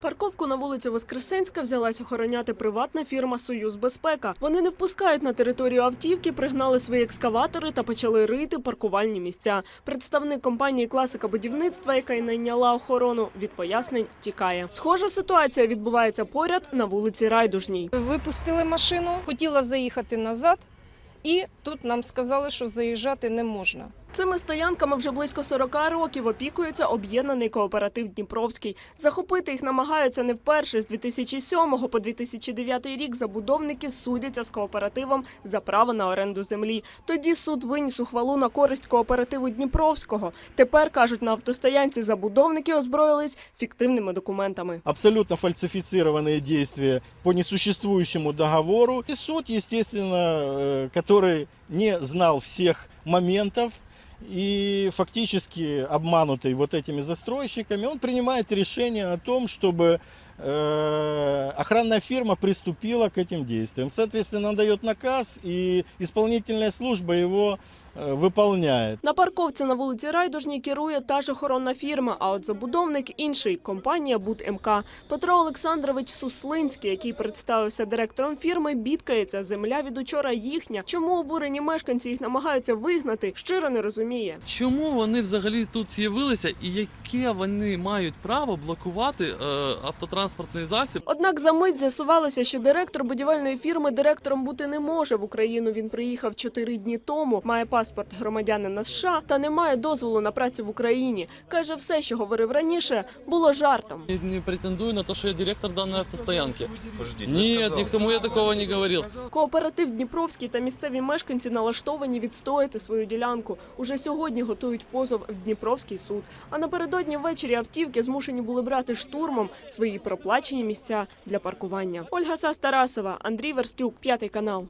Парковку на вулиці Воскресенська взялась охороняти приватна фірма Союз Безпека. Вони не впускають на територію автівки, пригнали свої екскаватори та почали рити паркувальні місця. Представник компанії Класика будівництва, яка й найняла охорону, від пояснень тікає. Схожа ситуація відбувається поряд на вулиці Райдужній. Випустили машину, хотіла заїхати назад, і тут нам сказали, що заїжджати не можна. Цими стоянками вже близько 40 років опікується об'єднаний кооператив Дніпровський. Захопити їх намагаються не вперше. З 2007 по 2009 рік забудовники судяться з кооперативом за право на оренду землі. Тоді суд виніс ухвалу на користь кооперативу Дніпровського. Тепер кажуть, на автостоянці забудовники озброїлись фіктивними документами. абсолютно фальсифицированные действия по несуществующему договору. И суд, естественно, э, который не знал всех моментов и фактически обманутый вот этими застройщиками, он принимает решение о том, чтобы э, охранная фирма приступила к этим действиям. Соответственно, он дает наказ, и исполнительная служба его э, выполняет. На парковці на вулиці Райдужній керує та ж охоронна фірма, а от забудовник інший – компанія «Буд МК». Петро Олександрович Суслинський, який представився директором фірми, бідкається. Земля від учора їхня. Чому обурені мешканці їх намагаються вигнати, щиро не розуміє. Чому вони взагалі тут з'явилися і яке вони мають право блокувати е, автотранспортний засіб? Однак за мить з'ясувалося, що директор будівельної фірми директором бути не може. В Україну він приїхав чотири дні тому, має паспорт громадянина США та не має дозволу на працю в Україні. Каже, все, що говорив раніше, було жартом. Я не претендую на те, що я директор даної автостоянки. Ні, нікому я такого не говорив. Кооператив Дніпровський та місцеві мешканці налаштовані відстояти свою ділянку. Уже сьогодні готують позов в Дніпровський суд. А напередодні ввечері автівки змушені були брати штурмом свої проплачені місця для паркування. Ольга Сас Тарасова, Андрій Верстюк, п'ятий канал.